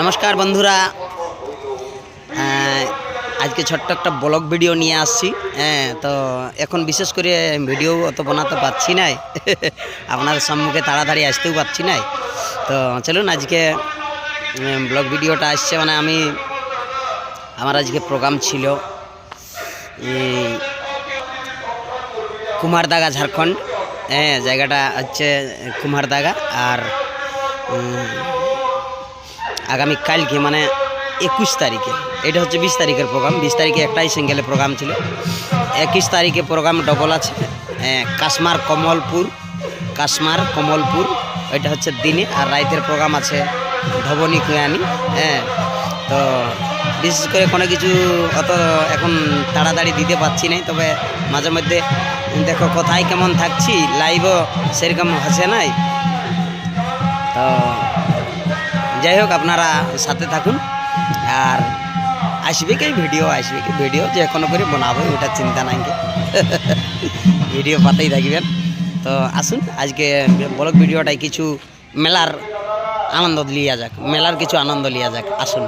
নমস্কার বন্ধুরা। আজকে ছোট্ট একটা ব্লগ ভিডিও নিয়ে আসছি। হ্যাঁ তো এখন বিশেষ করে ভিডিও অত বানাতে পারছি না আপনার সম্মুখে তাড়াতাড়ি আসতেও পারছি না তো চলুন আজকে ব্লগ ভিডিওটা আসছে মানে আমি, আমার আজকে প্রোগ্রাম ছিল কুমারদাগা ঝাড়খণ্ড। হ্যাঁ জায়গাটা হচ্ছে কুমারদাগা আর আগামী কালকে মানে একুশ তারিখে। এটা হচ্ছে বিশ তারিখের প্রোগ্রাম বিশ তারিখে একটাই সিঙ্গেলে প্রোগ্রাম ছিল। একুশ তারিখে প্রোগ্রাম ডবল আছে। হ্যাঁ, কাশ্মার কমলপুর কাশ্মার কমলপুর ওইটা হচ্ছে দিনে। আর রাইতের প্রোগ্রাম আছে ধবনী কুয়ানি। হ্যাঁ তো বিশেষ করে কোনো কিছু অত এখন তাড়াতাড়ি দিতে পারছি না তবে মাঝে মধ্যে দেখো কোথায় কেমন থাকছি। লাইভও সেরকম হসে নাই। তো যাই হোক, আপনারা সাথে থাকুন আর আসবে কি ভিডিও, আসবে কি ভিডিও, যে কোনো করে বানাবো ওটা চিন্তা নাই। ভিডিও পাতেই থাকবেন তো আসুন, আজকে ব্লগ ভিডিওটাই কিছু মেলার আনন্দ লিয়া যাক, মেলার কিছু আনন্দ লিয়া যাক, আসুন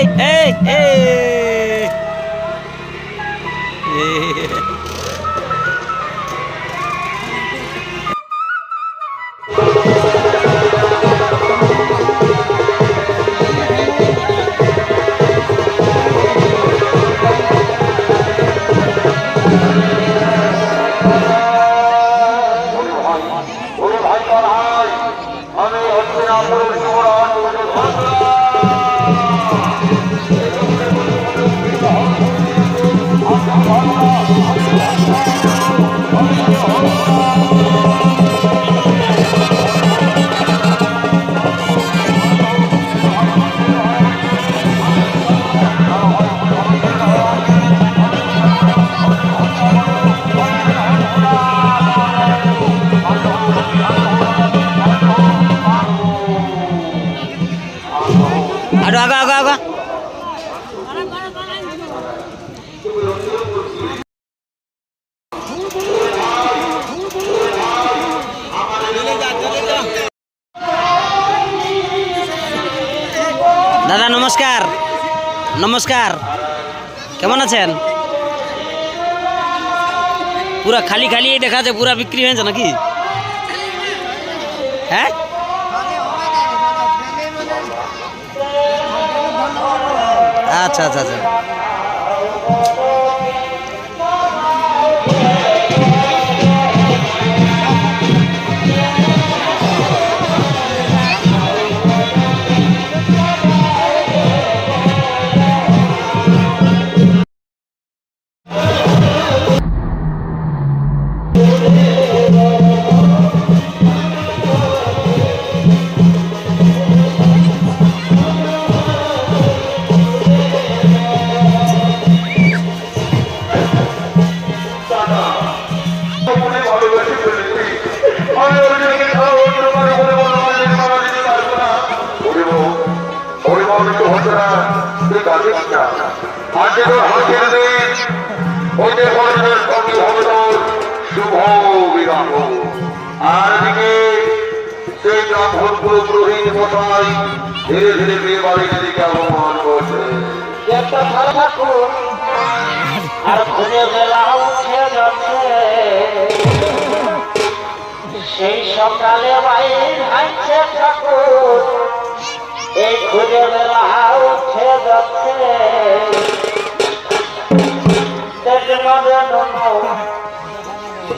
এই এই এই আগা আগা আগা দাদা, নমস্কার। নমস্কার। কেমন আছেন? পুরা খালি খালি দেখা যাচ্ছে পুরা বিক্রি হয়েছে নাকি? হ্যাঁ? আচ্ছা আচ্ছা আচ্ছা। আজকে তো হজের বিবাহ আর এদিকে সেই ব্রাহ্মণপুর পুরোহিত মশাই ধীরে ধীরে বিয়ে বাড়ির দিকে ঠাকুর, আর খুঁজে বেলা সেই সকালে বাইর এই খুঁজে বেলা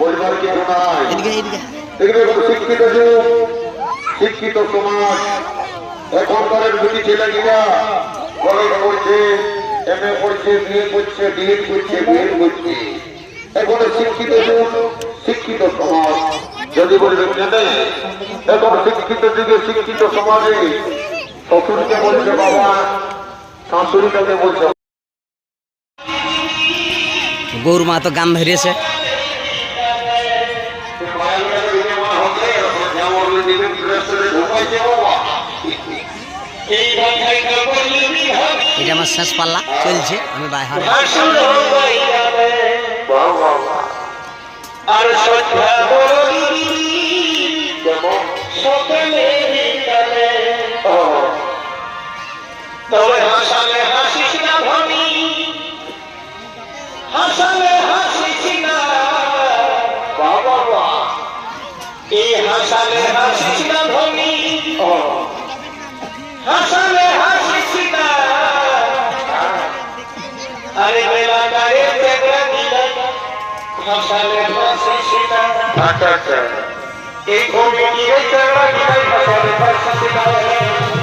বলবার নাই এখন শিক্ষিত যুগ শিক্ষিত সমাজ। এখনকার দুটি ছেলেগুলা কলেজ করছে এম এ করছে বিয়ে করছে ডিএড করছে বিএড করছে। এখন শিক্ষিত যুগ শিক্ষিত সমাজ। যদি বলবে কেনে এখন শিক্ষিত যুগে শিক্ষিত সমাজে শ্বশুরকে বলছে বাবা শাশুড়িটাকে বলছে গৌর মা তো গান ধরিয়েছে। এটা আমার শেষ পাল্লা চলছে আমি বিকালে তবে হাসানে হাসি কিনা বাবা এই হাসানে হাসি কিনা ধনী। হাসানে হাসি কিনা আরে বেলা গায়ে তেগরা দিলা হাসানে হাসি কিনা আচ্ছা আচ্ছা। এই কবি নিয়ে তেগরা দিলা হাসানে হাসি কিনা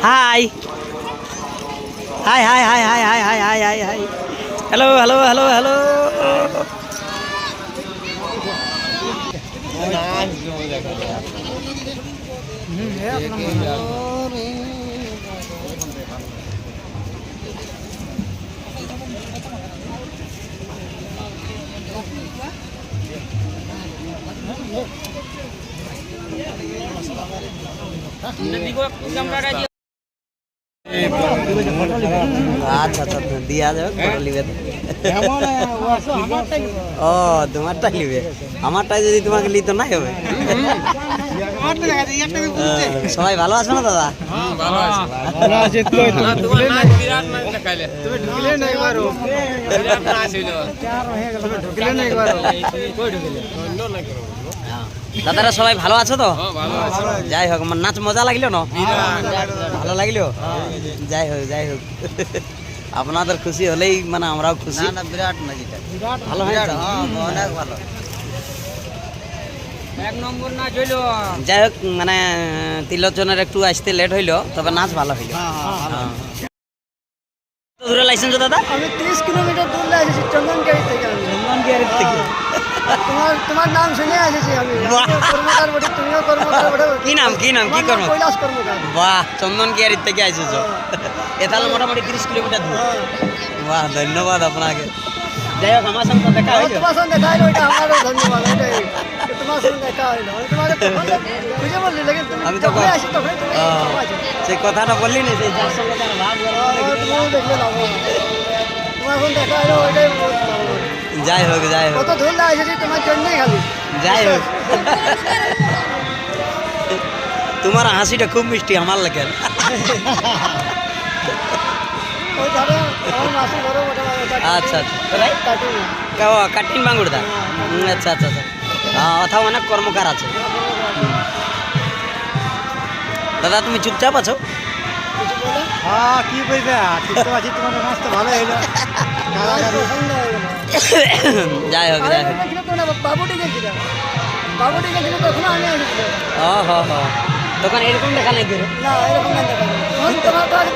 Hi. Hi, hi, hi, hi, hi, hi, hi, hi, hi. Hello, hello, hello, hello. Hello. আচ্ছা আচ্ছা, দিয়া যাবে ফটো লিবে। তো। ও তোমারটাই আমারটাই যদি তোমাকে লিতো নাই হবে। সবাই ভালো আছো না দাদা? দাদারা সবাই ভালো আছো তো? যাই হোক আমার নাচ মজা লাগল না? ভালো লাগল। যাই হোক যাই হোক। আপনাদের খুশি হলেই মানে আমরাও খুশি। না বিরাট ভালো হয়েছে? অনেক ভালো। যাই হোক মানে তিলোচনের একটু আসতে লেট হইল তবে নাচ ভালো হইল। হ্যাঁ। দূরে লাইসেন্স দাদা? আমি তিরিশ কিলোমিটার দূর এসেছি চন্দনকারি থেকে আমি। থেকে? তোমার তোমার নাম শুনে এসেছি আমি। কর্মকার বটে তুমিও কর্মকার বটে। কি নাম কি নাম কি কর্ম? কৈলাস কর্মকার। বাহ চন্দনকিয়ারির থেকে আইসেছো এ তাহলে মোটামুটি তিরিশ কিলোমিটার দূর। বাহ ধন্যবাদ আপনাকে। যাই হোক আমার সঙ্গে দেখা আমার হইল। তোমার সঙ্গে দেখা হলো ওইটা আমারও ধন্যবাদ ওইটাই যে তোমার সঙ্গে দেখা হলো আমি বললি তুমি তো আসি তখন। সেই কথাটা বললি না সেই যার সঙ্গে তার ভাব দেখলে-। তোমার দেখা ওইটাই। যাই হোক যাই হোক কত ধুল এসেছি তোমার জন্যই খালি যাই হোক তোমার হাসিটা খুব মিষ্টি আমার লাগে আচ্ছা আচ্ছা কাটিন বাঙ্গুড়দা আচ্ছা আচ্ছা আচ্ছা অথাও অনেক কর্মকার আছে। দাদা তুমি চুপচাপ আছো? কি যাই হোক যাই হোক। তখন এরকম দেখা নাই দেখা।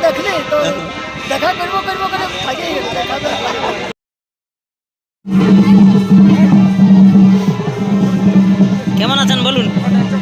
দেখলি তো করব করব করে দেখা। বলুন